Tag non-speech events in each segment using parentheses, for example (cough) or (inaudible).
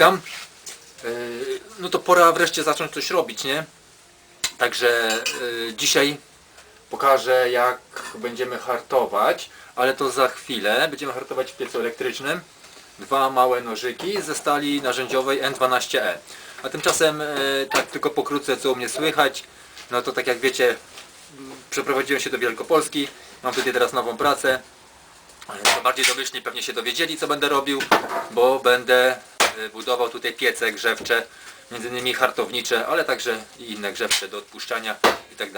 Witam. Yy, No to pora wreszcie zacząć coś robić, nie? Także yy, dzisiaj pokażę jak będziemy hartować, ale to za chwilę. Będziemy hartować w piecu elektrycznym. Dwa małe nożyki ze stali narzędziowej N12E. A tymczasem, tak tylko pokrótce co u mnie słychać, no to tak jak wiecie, przeprowadziłem się do Wielkopolski. Mam tutaj teraz nową pracę. Co bardziej domyślnie pewnie się dowiedzieli co będę robił, bo będę budował tutaj piece grzewcze, między innymi hartownicze, ale także i inne grzewcze do odpuszczania i tak.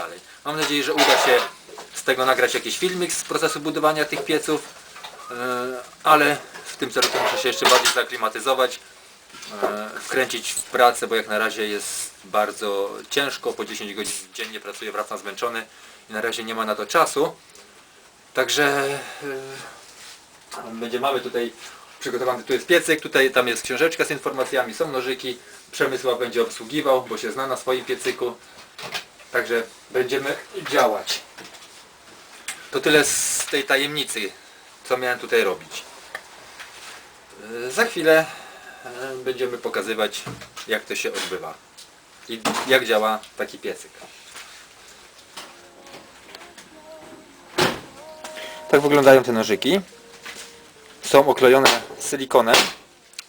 Mam nadzieję, że uda się z tego nagrać jakiś filmik z procesu budowania tych pieców, y, ale w tym celu muszę się jeszcze bardziej zaklimatyzować, y, wkręcić w pracę, bo jak na razie jest bardzo ciężko, po 10 godzin dziennie pracuję, wracam zmęczony i na razie nie ma na to czasu. Także będzie mamy tutaj przygotowany, tu jest piecyk, tutaj tam jest książeczka z informacjami, są nożyki, Przemysław będzie obsługiwał, bo się zna na swoim piecyku. Także będziemy działać. To tyle z tej tajemnicy, co miałem tutaj robić. Za chwilę y, będziemy pokazywać jak to się odbywa i jak działa taki piecyk. Tak wyglądają te nożyki. Są oklejone silikonem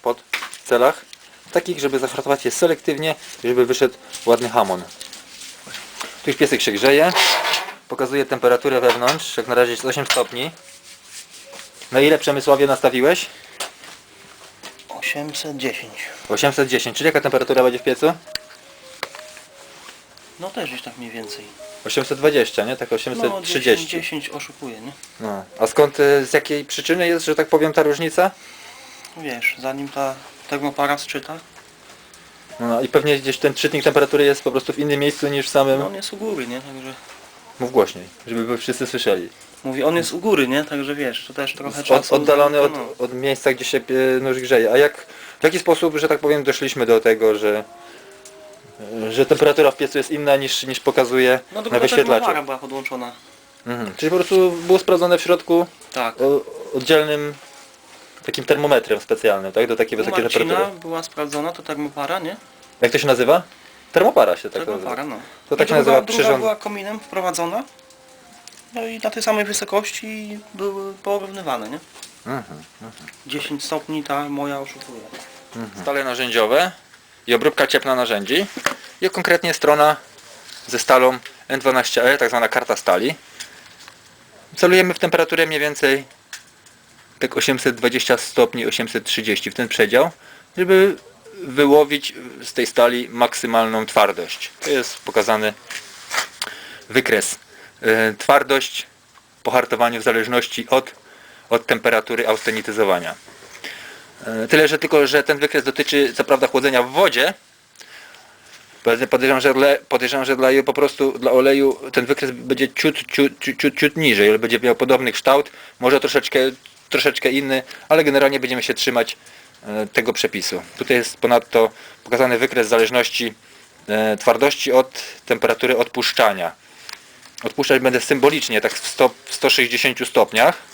pod celach, takich, żeby zahartować je selektywnie żeby wyszedł ładny hamon. Tu już piesek się grzeje. Pokazuje temperaturę wewnątrz, jak na razie jest 8 stopni. Na ile Przemysławie nastawiłeś? 810. 810, czyli jaka temperatura będzie w piecu? No też gdzieś tak mniej więcej. 820, nie? Tak No 830. 10, 10 oszukuje, nie? No. A skąd, y, z jakiej przyczyny jest, że tak powiem, ta różnica? Wiesz, zanim ta termopara sczyta, No i pewnie gdzieś ten czytnik temperatury jest po prostu w innym miejscu niż w samym... no on jest u góry, nie? Także... Mów głośniej, żeby wszyscy słyszeli. Mówi, on jest u góry, nie? Także wiesz, to też trochę Od, czasu... oddalony od, no. od miejsca, gdzie się e, nóż grzeje. A jak, w jaki sposób, że tak powiem, doszliśmy do tego, że, że temperatura w piecu jest inna niż, niż pokazuje No na wyświetlaczu? termopara była podłączona. Mhm. Czyli po prostu było sprawdzone w środku Tak. o, oddzielnym takim termometrem specjalnym, tak? Do takiej U wysokiej Marcina temperatury. była sprawdzona, to termopara, nie? Jak to się nazywa? Termopara się tak nazywa. Termopara, no. To tak się nazywa druga, druga przyrząd. była kominem wprowadzona. No i na tej samej wysokości były porównywane, nie? Mhm. 10 stopni ta moja oszukuje. Stale narzędziowe i obróbka cieplna narzędzi i konkretnie strona ze stalą N12E, tak zwana karta stali. Celujemy w temperaturę mniej więcej tak 820 stopni, 830 w ten przedział, żeby wyłowić z tej stali maksymalną twardość. To jest pokazany wykres. E, Twardość po hartowaniu w zależności od, od temperatury austenityzowania. E, Tyle, że tylko, że ten wykres dotyczy co prawda chłodzenia w wodzie. Podejrzewam, że dla, podejrzewam, że dla jej po prostu dla oleju ten wykres będzie ciut, ciut, ciut, ciut, niżej, ale będzie miał podobny kształt, może troszeczkę, troszeczkę inny, ale generalnie będziemy się trzymać e, tego przepisu. Tutaj jest ponadto pokazany wykres zależności e, twardości od temperatury odpuszczania. Odpuszczać będę symbolicznie, tak w, w 160 stopniach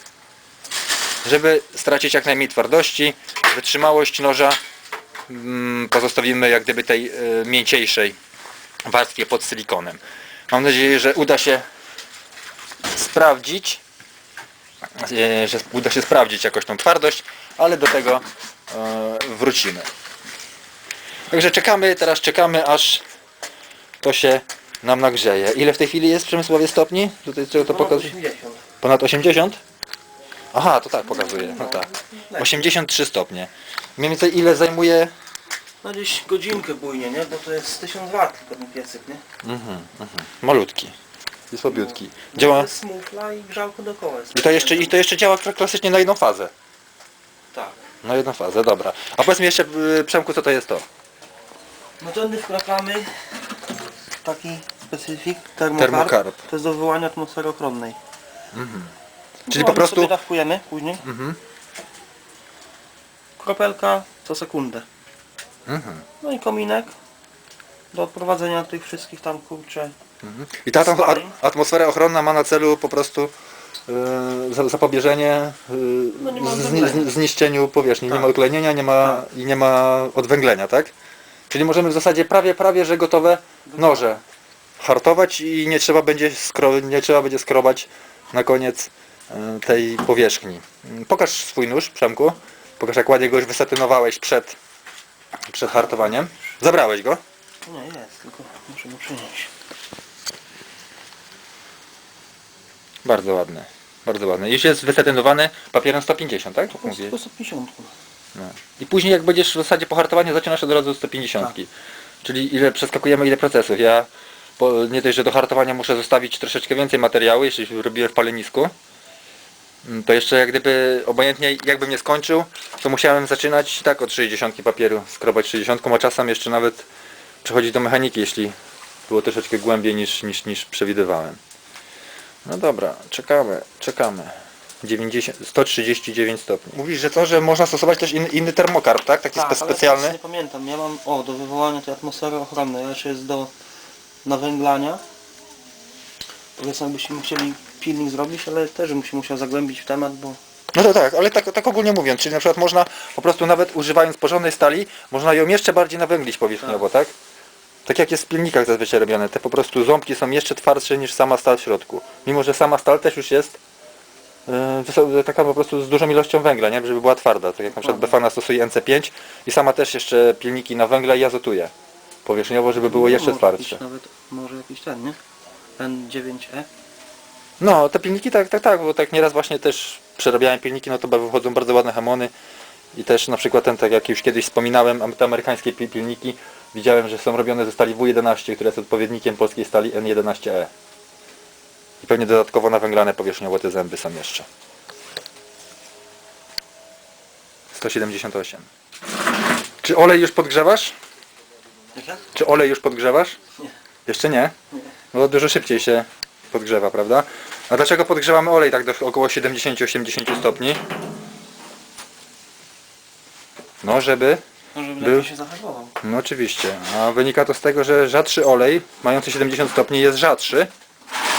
żeby stracić jak najmniej twardości, wytrzymałość noża mm, pozostawimy jak gdyby tej e, mięciejszej warstwie pod silikonem. Mam nadzieję, że uda się sprawdzić, e, że uda się sprawdzić jakoś tą twardość, ale do tego e, wrócimy. Także czekamy, teraz czekamy aż to się nam nagrzeje. Ile w tej chwili jest w Przemysłowie stopni? Tutaj czego to pokazuje? 80. Ponad 80? Aha, to tak pokazuje. No tak. 83 stopnie. Mniej więcej ile zajmuje? No gdzieś godzinkę bujnie, nie? Bo to jest 1000 W tylko ten piecyk, nie? Malutki. Jest słabiutki. No Działa. Jest smufla i grzałko dookoła jest. I to jeszcze, i to jeszcze działa kla- klasycznie na jedną fazę. Tak. Na jedną fazę, dobra. A powiedz mi jeszcze, y, Przemku, co to jest to? No to wkładamy taki specyfik termokarp. Termokarp. To jest do wywołania atmosfery ochronnej. Czyli No, po prostu... sobie dawkujemy później. Mhm. Kropelka co sekundę. Mhm. No i kominek do odprowadzenia tych wszystkich tam kurcze. Mhm. I ta, Spalin. atmosfera ochronna ma na celu po prostu y, za- zapobieżenie y, No nie ma odwęglenia. zniszczeniu powierzchni, nie Tak. ma utlenienia, nie ma, i nie ma odwęglenia, tak? Czyli możemy w zasadzie prawie, prawie, że gotowe noże hartować i nie trzeba będzie, skro, nie trzeba będzie skrobać na koniec tej powierzchni. Pokaż swój nóż, Przemku. Pokaż jak ładnie go już wysatynowałeś przed, przed hartowaniem. Zabrałeś go? Nie, jest, tylko muszę go przynieść. Bardzo ładny. Bardzo ładny. Już jest wysatynowany papierem 150, tak? Po Mówię. 150. No. I później jak będziesz w zasadzie po hartowaniu zaczynasz od razu 150. Tak. Czyli ile przeskakujemy ile procesów. Ja po, nie dość, że do hartowania muszę zostawić troszeczkę więcej materiału, jeśli robiłem w palenisku. Mm, To jeszcze jak gdyby obojętnie jakbym nie skończył, to musiałem zaczynać tak od 60 papieru, skrobać 60, a czasem jeszcze nawet przechodzić do mechaniki, jeśli było troszeczkę głębiej niż, niż, niż przewidywałem. No dobra, czekamy, czekamy. 90, 139 stopni. Mówisz, że to, że można stosować też inny, inny termokarb, tak? Taki spe, ale specjalny? teraz Nie pamiętam, ja mam, o, do wywołania tej atmosfery ochronnej, a jeszcze jest do nawęglania. Powiedzmy, byśmy chcieli pilnik zrobić, ale też bym się musiał zagłębić w temat, bo No to tak, ale tak, tak ogólnie mówiąc, czyli na przykład można po prostu nawet używając porządnej stali, można ją jeszcze bardziej nawęglić powierzchniowo, tak? Tak jak jest w pilnikach zazwyczaj robione, te po prostu ząbki są jeszcze twardsze niż sama stal w środku. Mimo, że sama stal też już jest yy, taka po prostu z dużą ilością węgla, nie? Żeby była twarda, tak jak na przykład Befana stosuje NC5 i sama też jeszcze pilniki na węgle i azotuje powierzchniowo, żeby było jeszcze może twardsze. Nawet może jakiś ten, nie? N9E. No, te pilniki tak, tak, tak, bo tak nieraz właśnie też przerabiałem pilniki, no to wychodzą bardzo ładne hamony i też na przykład ten, tak jak już kiedyś wspominałem, te amerykańskie pi- pilniki, widziałem, że są robione ze stali W11, która jest odpowiednikiem polskiej stali N11E. I pewnie dodatkowo nawęglane powierzchniowo te zęby są jeszcze. 178. Czy olej już podgrzewasz? Czy olej już podgrzewasz? Nie. Jeszcze nie? No dużo szybciej się podgrzewa, prawda? A dlaczego podgrzewamy olej tak do około 70-80 stopni? No, żeby... No, żeby Był. lepiej się zachował. No oczywiście. A wynika to z tego, że rzadszy olej, mający 70 stopni jest rzadszy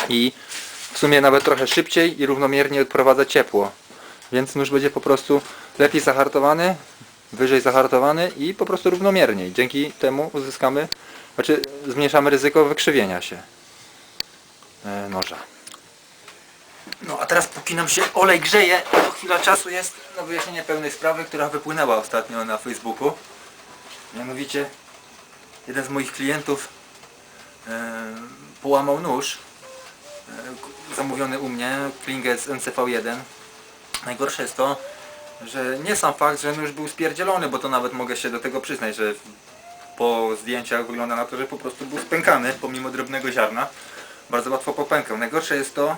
i w sumie nawet trochę szybciej i równomiernie odprowadza ciepło. Więc nóż będzie po prostu lepiej zahartowany, wyżej zahartowany i po prostu równomierniej. Dzięki temu uzyskamy, znaczy zmniejszamy ryzyko wykrzywienia się e, noża. No a teraz póki nam się olej grzeje, to chwila czasu jest na wyjaśnienie pewnej sprawy, która wypłynęła ostatnio na Facebooku. Mianowicie jeden z moich klientów e, połamał nóż e, zamówiony u mnie, klingę z NCV1. Najgorsze jest to, że nie sam fakt, że nóż był spierdzielony, bo to nawet mogę się do tego przyznać, że po zdjęciach wygląda na to, że po prostu był spękany pomimo drobnego ziarna. Bardzo łatwo popękał. Najgorsze jest to,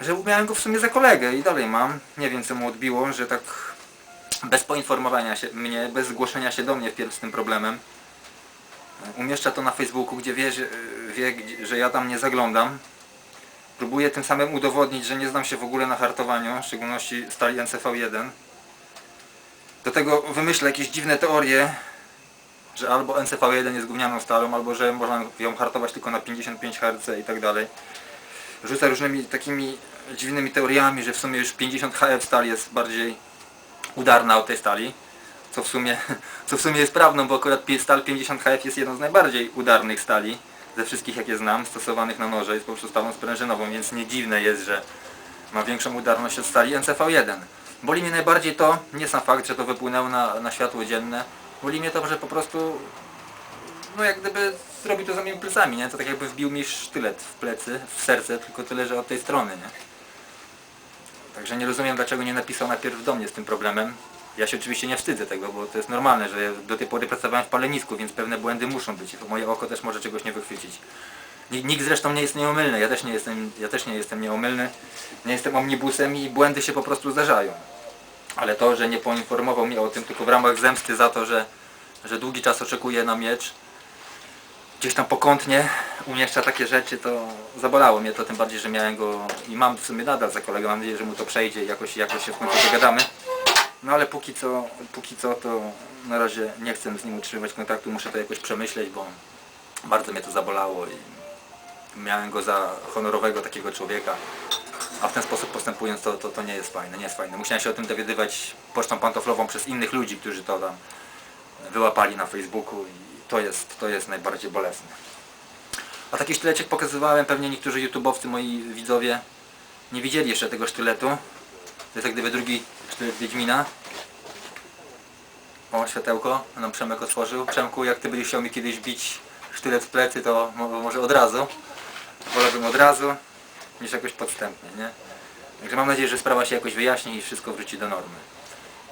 że miałem go w sumie za kolegę i dalej mam. Nie wiem co mu odbiło, że tak bez poinformowania się mnie, bez zgłoszenia się do mnie wpierw z tym problemem. Umieszcza to na Facebooku, gdzie wie, że, wie, że ja tam nie zaglądam. Próbuję tym samym udowodnić, że nie znam się w ogóle na hartowaniu, w szczególności stali NCV1. Do tego wymyślę jakieś dziwne teorie, że albo NCV1 jest gównianą stalą, albo że można ją hartować tylko na 55 Hz i tak dalej. Rzuca różnymi takimi dziwnymi teoriami, że w sumie już 50 HF stal jest bardziej udarna od tej stali. Co w sumie, (laughs) co w sumie jest prawdą, bo akurat stal 50 HF jest jedną z najbardziej udarnych stali ze wszystkich jakie znam, stosowanych na noże. Jest po prostu stalą sprężynową, więc nie dziwne jest, że ma większą udarność od stali NCV1. Boli mnie najbardziej to, nie sam fakt, że to wypłynęło na, na światło dzienne, boli mnie to, że po prostu no jak gdyby zrobił to za moimi plecami, nie? To tak jakby wbił mi sztylet w plecy, w serce, tylko tyle, że od tej strony, nie? Także nie rozumiem dlaczego nie napisał najpierw do mnie z tym problemem. Ja się oczywiście nie wstydzę tego, bo to jest normalne, że do tej pory pracowałem w palenisku, więc pewne błędy muszą być. Moje oko też może czegoś nie wychwycić. Nikt, nikt zresztą nie jest nieomylny, ja też nie jestem, ja też nie jestem nieomylny. Nie jestem omnibusem i błędy się po prostu zdarzają. Ale to, że nie poinformował mnie o tym tylko w ramach zemsty za to, że, że długi czas oczekuje na miecz, gdzieś tam pokątnie umieszcza takie rzeczy, to zabolało mnie to, tym bardziej, że miałem go i mam w sumie nadal za kolegę, mam nadzieję, że mu to przejdzie i jakoś, jakoś się w końcu dogadamy. No ale póki co, póki co to na razie nie chcę z nim utrzymywać kontaktu, muszę to jakoś przemyśleć, bo bardzo mnie to zabolało i miałem go za honorowego takiego człowieka. a w ten sposób postępując to, to, to nie jest fajne, nie jest fajne. Musiałem się o tym dowiadywać pocztą pantoflową przez innych ludzi, którzy to tam wyłapali na Facebooku i to jest, to jest najbardziej bolesne. A taki sztylecik pokazywałem, pewnie niektórzy youtubowcy, moi widzowie nie widzieli jeszcze tego sztyletu. To jest jak gdyby drugi sztylet Wiedźmina. O, światełko nam Przemek otworzył. Przemku, jak ty byś chciał mi kiedyś bić sztylet w plecy, to mo- może od razu. Wolałbym od razu, niż jakoś podstępnie, nie? Także mam nadzieję, że sprawa się jakoś wyjaśni i wszystko wróci do normy.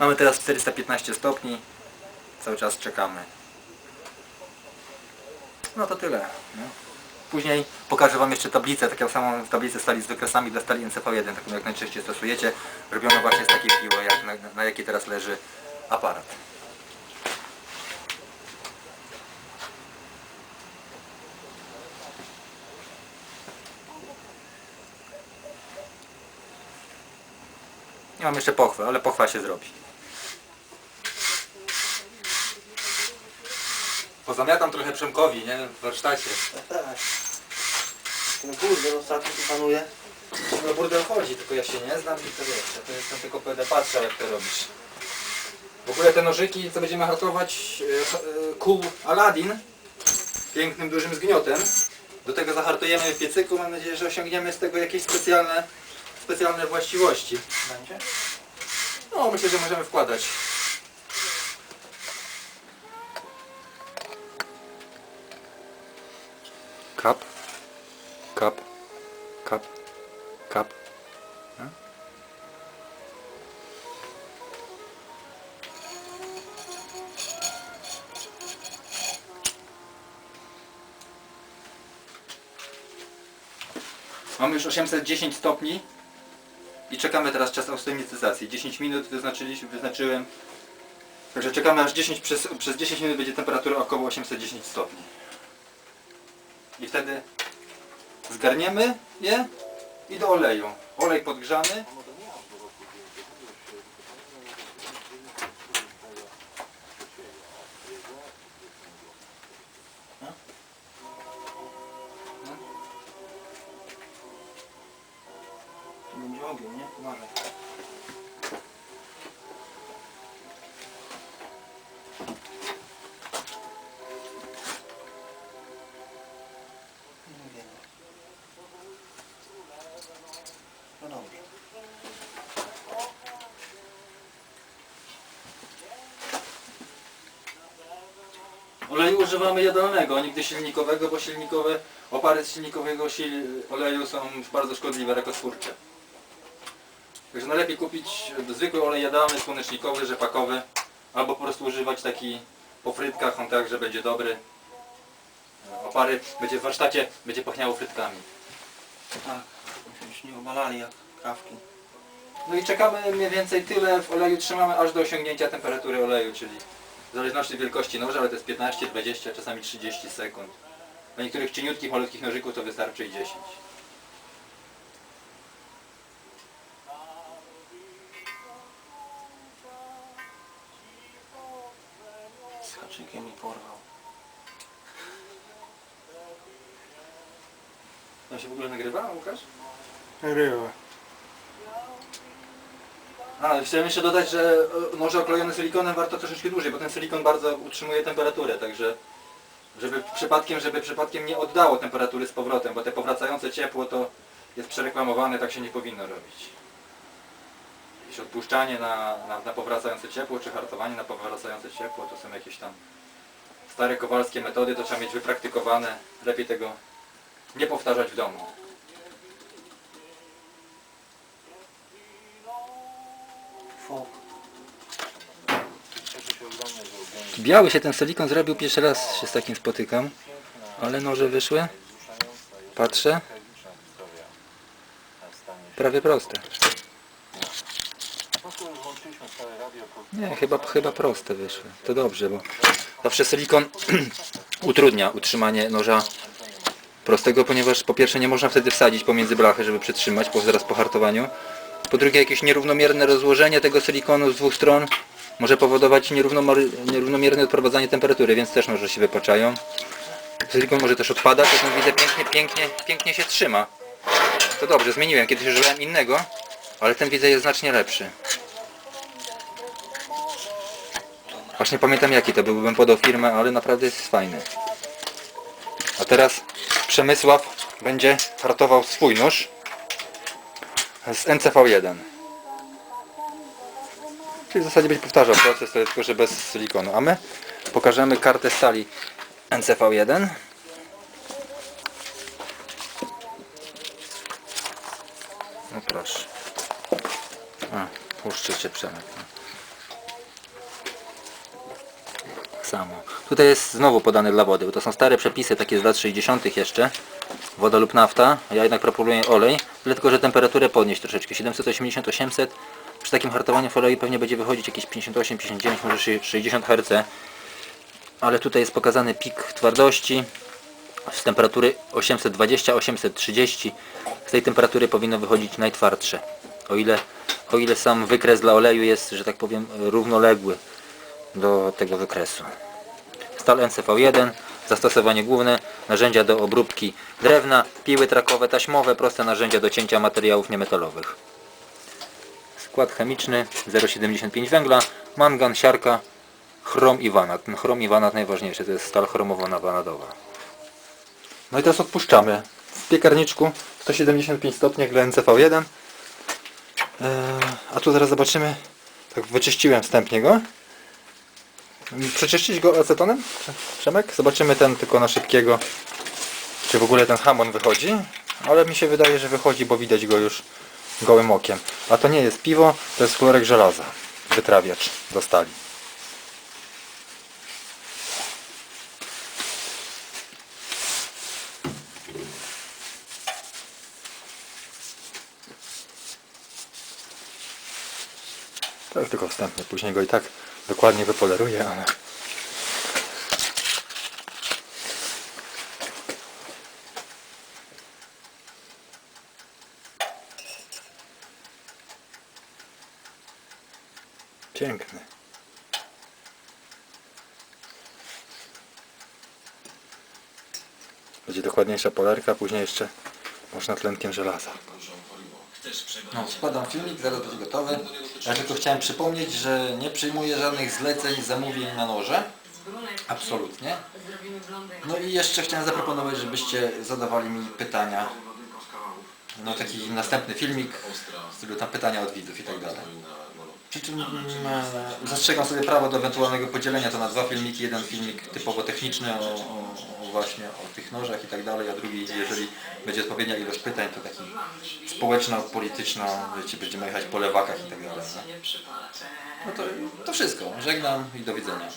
Mamy teraz 415 stopni. Cały czas czekamy. No to tyle. Nie? Później pokażę Wam jeszcze tablicę, taką samą tablicę stali z wykresami dla stali NCV1, taką jak najczęściej stosujecie. Robiono właśnie z takiej piły, jak na, na jakiej teraz leży aparat. Nie mam jeszcze pochwy, ale pochwa się zrobi. Pozamiatam trochę Przemkowi, nie? W warsztacie. Tak. Ten burdel ostatnio tu panuje. No burdel chodzi, tylko ja się nie znam i to wiesz, ja to jestem tylko będę patrzał jak to robisz. W ogóle te nożyki, co będziemy hartować, e, e, kół Aladdin, pięknym dużym zgniotem. Do tego zahartujemy w piecyku, mam nadzieję, że osiągniemy z tego jakieś specjalne, specjalne właściwości. Będzie? No, myślę, że możemy wkładać. Kap, kap, kap, kap. Mamy już 810 stopni. I czekamy teraz czas austentyzacji. 10 minut wyznaczyłem. Także czekamy aż 10, przez, przez 10 minut będzie temperatura około 810 stopni. I wtedy zgarniemy je i do oleju. Olej podgrzany. Oleju używamy jadalnego, nigdy silnikowego, bo silnikowe opary z silnikowego sil, oleju są bardzo szkodliwe, rakotwórcze. Także najlepiej kupić zwykły olej jadalny, słonecznikowy, rzepakowy, albo po prostu używać taki po frytkach, on także będzie dobry. Opary będzie w warsztacie, będzie pachniało frytkami. Tak. Się nie obalali jak kawki. No i czekamy mniej więcej tyle w oleju trzymamy aż do osiągnięcia temperatury oleju, czyli w zależności od wielkości noża, ale to jest 15, 20, czasami 30 sekund. Dla niektórych cieniutkich, malutkich nożyków to wystarczy i 10. Z haczykiem mi porwał. To się w ogóle nagrywa, Łukasz? Ryła. A, chciałem jeszcze dodać, że e, noże oklejone silikonem warto troszeczkę dłużej, bo ten silikon bardzo utrzymuje temperaturę, także żeby przypadkiem, żeby przypadkiem nie oddało temperatury z powrotem, bo te powracające ciepło to jest przereklamowane, tak się nie powinno robić. Jakieś odpuszczanie na, na, na powracające ciepło, czy hartowanie na powracające ciepło, to są jakieś tam stare kowalskie metody, to trzeba mieć wypraktykowane, lepiej tego nie powtarzać w domu. Biały się ten silikon zrobił, pierwszy raz się z takim spotykam. Ale noże wyszły. Patrzę. Prawie proste. Nie, chyba, chyba proste wyszły. To dobrze, bo zawsze silikon (clears throat) utrudnia utrzymanie noża prostego, ponieważ po pierwsze nie można wtedy wsadzić pomiędzy blachy, żeby przytrzymać po, zaraz po hartowaniu. Po drugie jakieś nierównomierne rozłożenie tego silikonu z dwóch stron może powodować nierównomierne odprowadzanie temperatury, więc też noże się wypaczają. Silikon może też odpadać, jak widzę pięknie, pięknie, pięknie się trzyma. To dobrze, zmieniłem. Kiedyś używałem innego, ale ten widzę jest znacznie lepszy. Właśnie pamiętam jaki to był, bym podał firmę, ale naprawdę jest fajny. A teraz Przemysław będzie hartował swój nóż z NCV1. Czyli w zasadzie będzie powtarzał proces, tylko, że bez silikonu. A my pokażemy kartę stali NCV1. No proszę. A, puszczę cię Przemek. Tak samo. Tutaj jest znowu podane dla wody, bo to są stare przepisy, takie z lat 60. jeszcze. Woda lub nafta. Ja jednak proponuję olej, tylko, że temperaturę podnieść troszeczkę. 780-800. Przy takim hartowaniu w oleju pewnie będzie wychodzić jakieś 58, 59, może 60 Hz. Ale tutaj jest pokazany pik twardości z temperatury 820-830. Z tej temperatury powinno wychodzić najtwardsze. O ile, o ile sam wykres dla oleju jest, że tak powiem, równoległy do tego wykresu. Stal NCV1, zastosowanie główne, narzędzia do obróbki drewna, piły trakowe, taśmowe, proste narzędzia do cięcia materiałów niemetalowych. Skład chemiczny 0,75 węgla, mangan, siarka, chrom i wanat. Ten chrom i wanat najważniejszy, to jest stal chromowo-wanadowa. No i teraz odpuszczamy. W piekarniczku 175 stopni dla NCV1. Eee, a tu zaraz zobaczymy. Tak wyczyściłem wstępnie go. Przeczyścić go acetonem? Przemek? Zobaczymy ten tylko na szybkiego. Czy w ogóle ten hamon wychodzi. Ale mi się wydaje, że wychodzi, bo widać go już gołym okiem. A to nie jest piwo, to jest chlorek żelaza. Wytrawiacz do stali. Tak tylko wstępnie, później go i tak dokładnie wypoleruję, ale... Piękny. Będzie dokładniejsza polerka, później jeszcze można tlenkiem żelaza. No, składam filmik, zaraz będzie gotowy. Ja tylko chciałem przypomnieć, że nie przyjmuję żadnych zleceń, zamówień na noże. Absolutnie. No i jeszcze chciałem zaproponować, żebyście zadawali mi pytania. No taki następny filmik, w stylu tam pytania od widzów i tak dalej. Mm, zastrzegam sobie prawo do ewentualnego podzielenia to na dwa filmiki. Jeden filmik typowo techniczny o, o, o właśnie o tych nożach i tak dalej, a drugi, jeżeli będzie odpowiednia ilość pytań, to taki społeczno-polityczno, wiecie, będziemy jechać po lewakach i tak dalej. No, no to, to wszystko. Żegnam i do widzenia.